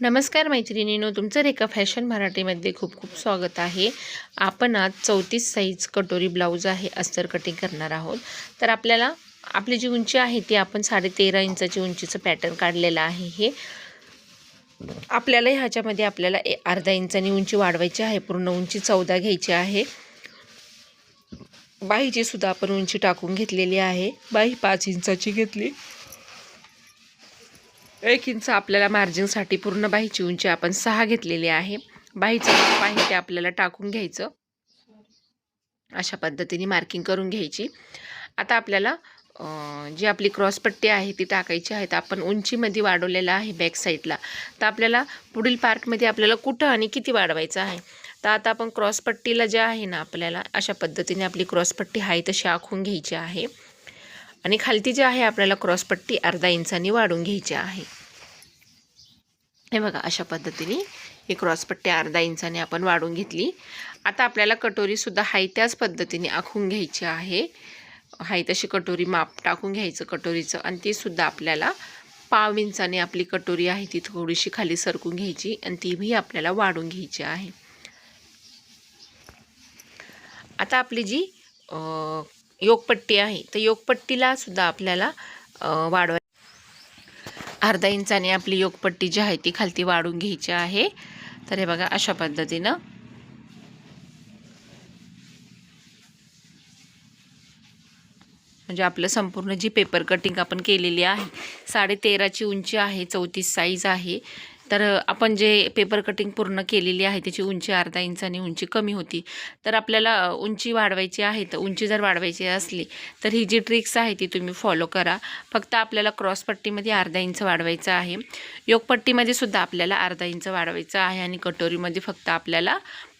नमस्कार मैत्रिणीनो तुमचं रेखा फॅशन मराठीमध्ये खूप खूप स्वागत आहे. आपण आज चौतीस साईज कटोरी ब्लाऊज आहे अस्तर कटिंग करणार आहोत. तर आपल्याला आपली जी उंची आहे ती आपण साडे तेरा इंचाची उंचीचं पॅटर्न काढलेलं आहे हे. आपल्याला ह्याच्यामध्ये आपल्याला ए अर्धा इंचानी उंची वाढवायची आहे पूर्ण उंची चौदा घ्यायची आहे. बाहीची सुद्धा आपण उंची टाकून घेतलेली आहे. बाही पाच इंचाची घेतली. एक इंच आपल्याला मार्जिनसाठी पूर्ण बाहीची उंची आपण सहा घेतलेली आहे. बाहीचं माप आहे ते आपल्याला टाकून घ्यायचं. अशा पद्धतीने मार्किंग करून घ्यायची. आता आपल्याला जी आपली क्रॉसपट्टी आहे ती टाकायची आहे. तर आपण उंचीमध्ये वाढवलेलं आहे बॅक साईडला तर आपल्याला पुढील पार्टमध्ये आपल्याला कुठं आणि किती वाढवायचं आहे? तर आता आपण क्रॉसपट्टीला जे आहे ना आपल्याला अशा पद्धतीने आपली क्रॉसपट्टी आहे तशी आखून घ्यायची आहे. आणि खालती जी आहे आपल्याला क्रॉसपट्टी अर्धा इंचानी वाढून घ्यायची आहे. हे बघा अशा पद्धतीने ही क्रॉसपट्टी अर्धा इंचाने आपण वाढून घेतली. आता आपल्याला कटोरीसुद्धा हाय त्याच पद्धतीने आखून घ्यायची आहे. हाय तशी कटोरी माप टाकून घ्यायचं कटोरीचं आणि तीसुद्धा आपल्याला पाव इंचाने आपली कटोरी आहे ती थोडीशी खाली सरकून घ्यायची आणि तीही आपल्याला वाढून घ्यायची आहे. आता आपली जी योगपट्टी आहे. तर योगपट्टीला सुद्धा आपल्याला वाढवाय अर्धा इंचाने आपली योगपट्टी जी आहे ती खालती वाढून घ्यायची आहे. तर हे बघा अशा पद्धतीनं. म्हणजे आपलं संपूर्ण जी पेपर कटिंग आपण केलेली आहे साडे तेराची उंची आहे चौतीस साईज आहे. तर आपण जे पेपर कटिंग पूर्ण केलेली आहे त्याची उंची अर्धा इंच आणि उंची कमी होती. तर आपल्याला उंची वाढवायची आहे तर उंची जर वाढवायची असली तर ही जी ट्रिक्स आहे ती तुम्ही फॉलो करा. फक्त आपल्याला क्रॉसपट्टीमध्ये अर्धा इंच वाढवायचं आहे. योगपट्टीमध्ये सुद्धा आपल्याला अर्धा इंच वाढवायचं आहे आणि कटोरीमध्ये फक्त आपल्याला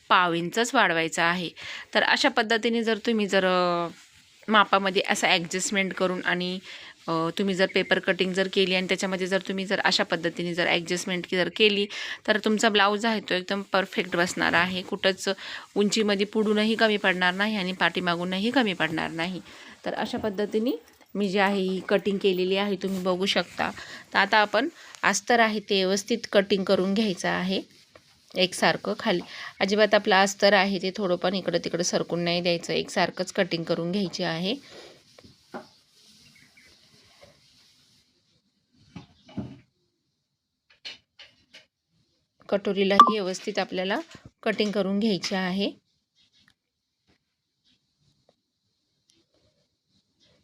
पाव इंचच वाढवायचं आहे. तर अशा पद्धतीने जर तुम्ही जर मापामध्ये असं ॲडजस्टमेंट करून आणि तुम्ही जर पेपर कटिंग जर केली आणि त्याच्यामध्ये जर तुम्ही जर अशा पद्धतीने जर ॲडजस्टमेंट जर केली तर तुमचा ब्लाऊज आहे तो एकदम परफेक्ट बसणार आहे. कुठंच उंचीमध्ये पुढूनही कमी पडणार नाही आणि पाठीमागूनही कमी पडणार नाही. तर अशा पद्धतीने मी जी आहे ही कटिंग केलेली आहे तुम्ही बघू शकता. तर आता आपण अस्तर आहे ते व्यवस्थित कटिंग करून घ्यायचं आहे. एकसारखं खाली. अजिबात आपलं अस्तर आहे ते थोडं पण इकडं तिकडं सरकून नाही द्यायचं. एकसारखंच कटिंग करून घ्यायची आहे. कटोरीलाही व्यवस्थित आपल्याला कटिंग करून घ्यायची आहे.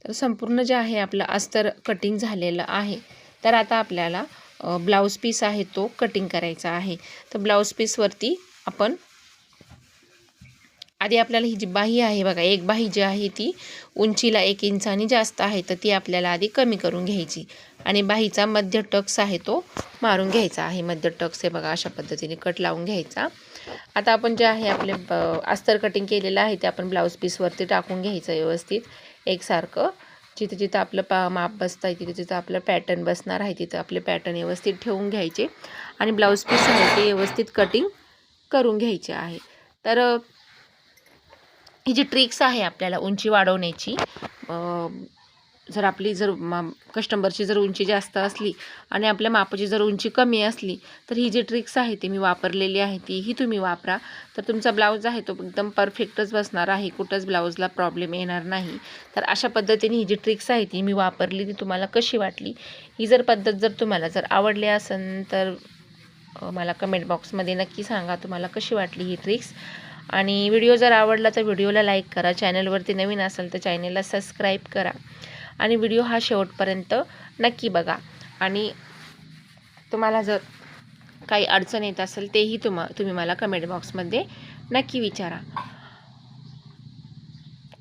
तर संपूर्ण जे आहे आपलं अस्तर कटिंग झालेलं आहे. तर आता आपल्याला ब्लाऊज पीस आहे तो कटिंग करायचा आहे. तर ब्लाऊज पीसवरती आपण आधी आपल्याला ही जी बाही आहे बघा एक बाही जी आहे ती उंचीला एक इंचानी जास्त आहे तर ती आपल्याला आधी कमी करून घ्यायची. आणि बाहीचा मध्य टक्स आहे तो मारून घ्यायचा आहे. मध्य टक्स हे बघा अशा पद्धतीने कट लावून घ्यायचा. आता आपण जे आहे आपले ब- अस्तर कटिंग केलेलं आहे ते आपण ब्लाऊज पीसवरती टाकून घ्यायचं व्यवस्थित. एकसारखं. जिथं जिथं आपलं पा माप बसतं आहे तिथं तिथं आपलं पॅटर्न बसणार आहे तिथं आपले पॅटर्न व्यवस्थित ठेवून घ्यायचे. आणि ब्लाऊज पीस आहे ते व्यवस्थित कटिंग करून घ्यायचे आहे. तर ही जी ट्रिक्स आहे आपल्याला उंची वाढवण्याची जर आपली जर मा कस्टंबरची जर उंची जास्त असली आणि आपल्या मापाची जर उंची कमी असली तर ही जी ट्रिक्स आहे ती मी वापरलेली आहे तीही तुम्ही वापरा. तर तुमचा ब्लाऊज आहे तो एकदम परफेक्टच बसणार आहे कुठंच ब्लाऊजला प्रॉब्लेम येणार नाही. तर अशा पद्धतीने ही जी ट्रिक्स आहे ती मी वापरली ती तुम्हाला कशी वाटली? ही जर पद्धत जर तुम्हाला जर आवडली असेल तर मला कमेंट बॉक्समध्ये नक्की सांगा तुम्हाला कशी वाटली ही ट्रिक्स आणि व्हिडिओ जर आवडला तर व्हिडिओला लाईक करा चॅनलवरती नवीन असेल तर चॅनलला सबस्क्राईब करा. आणि व्हिडिओ हा शेवटपर्यंत नक्की बघा. आणि तुम्हाला जर काही अडचण येत असेल तेही तुम्हा तुम्ही मला कमेंट बॉक्समध्ये नक्की विचारा.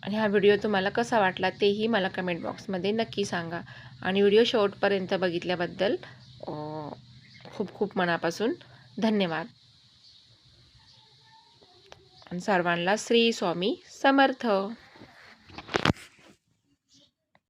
आणि हा व्हिडिओ तुम्हाला कसा वाटला तेही मला कमेंट बॉक्समध्ये नक्की सांगा. आणि व्हिडिओ शेवटपर्यंत बघितल्याबद्दल खूप खूप मनापासून धन्यवाद. आणि सर्वांना श्री स्वामी समर्थ.